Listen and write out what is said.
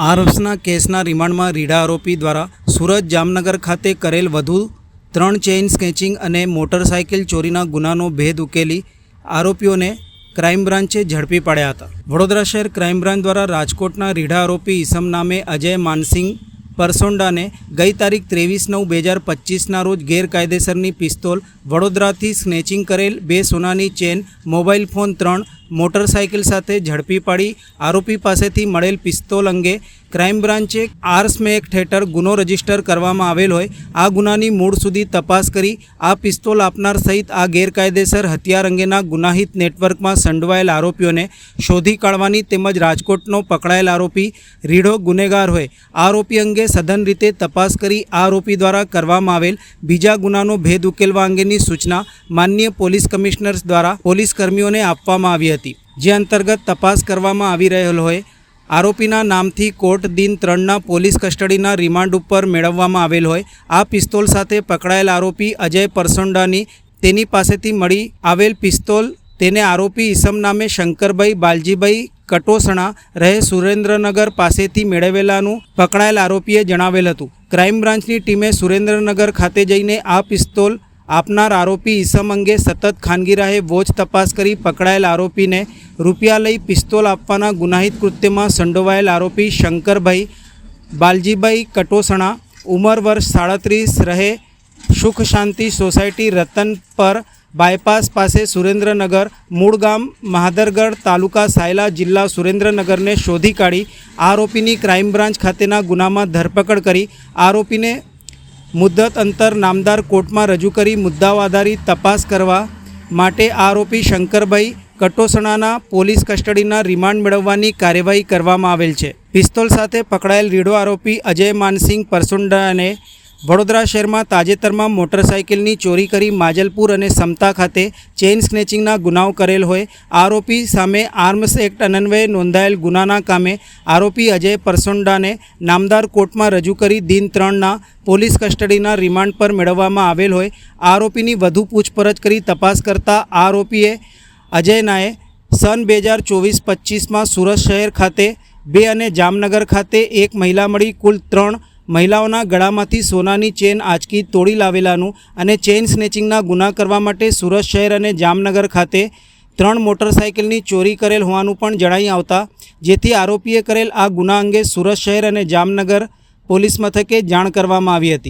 આર્મ્સના કેસના રિમાન્ડમાં રીઢા આરોપી દ્વારા સુરત જામનગર ખાતે કરેલ વધુ ત્રણ ચેઇન સ્કેચિંગ અને મોટરસાયકલ ચોરીના ગુનાનો ભેદ ઉકેલી આરોપીઓને ક્રાઇમ બ્રાન્ચે ઝડપી પાડ્યા હતા. વડોદરા શહેર ક્રાઇમ બ્રાન્ચ દ્વારા રાજકોટના રીઢા આરોપી ઈસમ નામે અજય માનસિંગ પરસોંડાને ગઈ તારીખ ત્રેવીસ નવ બે હજાર પચીસના રોજ ગેરકાયદેસરની પિસ્તોલ વડોદરાથી સ્નેચિંગ કરેલ બે સોનાની ચેન, મોબાઈલ ફોન ત્રણ, મોટરસાયકલ સાથે ઝડપી પાડી, આરોપી પાસેથી મળેલ પિસ્તોલ અંગે ક્રાઇમ બ્રાન્ચે આર્સમે એક્ટ હેઠળ ગુનો રજિસ્ટર કરવામાં આવેલ હોય, આ ગુનાની મૂળ સુધી તપાસ કરી, આ પિસ્તોલ આપનાર સહિત આ ગેરકાયદેસર હથિયાર અંગેના ગુનાહિત નેટવર્કમાં સંડવાયેલ આરોપીઓને શોધી કાઢવાની તેમજ રાજકોટનો પકડાયેલ આરોપી રીઢો ગુનેગાર હોય, આરોપી અંગે સઘન રીતે તપાસ કરી આરોપી દ્વારા કરવામાં આવેલ બીજા ગુનાનો ભેદ ઉકેલવા અંગેની સૂચના માન્ય પોલીસ કમિશનર્સ દ્વારા પોલીસ કર્મીઓને આપવામાં આવી હતી. જે અંતર્ગત તપાસ કરવામાં આવી રહેલ હોય, આરોપીના નામથી કોર્ટ દિન ત્રણના પોલીસ કસ્ટડીના રિમાન્ડ ઉપર મેળવવામાં આવેલ હોય, આ પિસ્તોલ સાથે પકડાયેલ આરોપી અજય પરસોંડાની તેની પાસેથી મળી આવેલ પિસ્તોલ. તેને આરોપી ઈસમ નામે શંકરભાઈ બાલજીભાઈ કટોસણા રહે સુરેન્દ્રનગર પાસેથી મેળવેલાનું પકડાયેલ આરોપીએ જણાવેલ હતું. ક્રાઇમ બ્રાન્ચની ટીમે સુરેન્દ્રનગર ખાતે જઈને આ પિસ્તોલ આપનાર આરોપી ઈસમ અંગે સતત ખાનગી રાહે વોચ તપાસ કરી પકડાયેલ આરોપીને રૂપિયા લઈ પિસ્તોલ આપવાના ગુનાહિત કૃત્યમાં સંડોવાયેલ આરોપી શંકરભાઈ બાલજીભાઈ કટોસણા, ઉંમર વર્ષ સાડત્રીસ રહે, સુખ શાંતિ સોસાયટી રતન પર બાયપાસ પાસે સુરેન્દ્રનગર મૂળ ગામ મહાદરગઢ તાલુકા સાયલા જિલ્લા સુરેન્દ્રનગરને શોધી કાઢી, આરોપીની ક્રાઇમ બ્રાન્ચ ખાતેના ગુનામાં ધરપકડ કરી, આરોપીને મુદ્દત અંતર નામદાર કોર્ટમાં રજૂ કરી મુદ્દાઓ આધારિત તપાસ કરવા માટે આરોપી શંકરભાઈ કટોસણાના પોલીસ કસ્ટડીના રિમાન્ડ મેળવવાની કાર્યવાહી કરવામાં આવેલ છે. પિસ્તોલ સાથે પકડાયેલ રીઢો આરોપી અજય માનસિંહ પરસુંડાને વડોદરા શહેરમાં તાજેતરમાં મોટરસાયકલની ચોરી કરી માજલપુર અને સમતા ખાતે ચેઇન સ્નેચિંગના ગુનાઓ કરેલ હોય, આરોપી સામે આર્મ્સ એક્ટ અન્વયે નોંધાયેલ ગુનાના કામે આરોપી અજય પરસોંડાને નામદાર કોર્ટમાં રજૂ કરી દિન ત્રણના પોલીસ કસ્ટડીના રિમાન્ડ પર મેળવવામાં આવેલ હોય, આરોપીની વધુ પૂછપરછ કરી તપાસ કરતા આરોપીએ અજયનાએ સન બે હજાર ચોવીસ પચીસમાં સુરત શહેર ખાતે બે અને જામનગર ખાતે એક મહિલા મળી કુલ ત્રણ મહિલાઓના ગળામાંથી સોનાની ચેન આંચકી તોડી લાવેલાનું અને ચેઇન સ્નેચિંગના ગુના કરવા માટે સુરત શહેર અને જામનગર ખાતે ત્રણ મોટરસાયકલની ચોરી કરેલ હોવાનું પણ જણાઈ આવતા, જેથી આરોપીએ કરેલ આ ગુના અંગે સુરત શહેર અને જામનગર પોલીસ મથકે જાણ કરવામાં આવી હતી.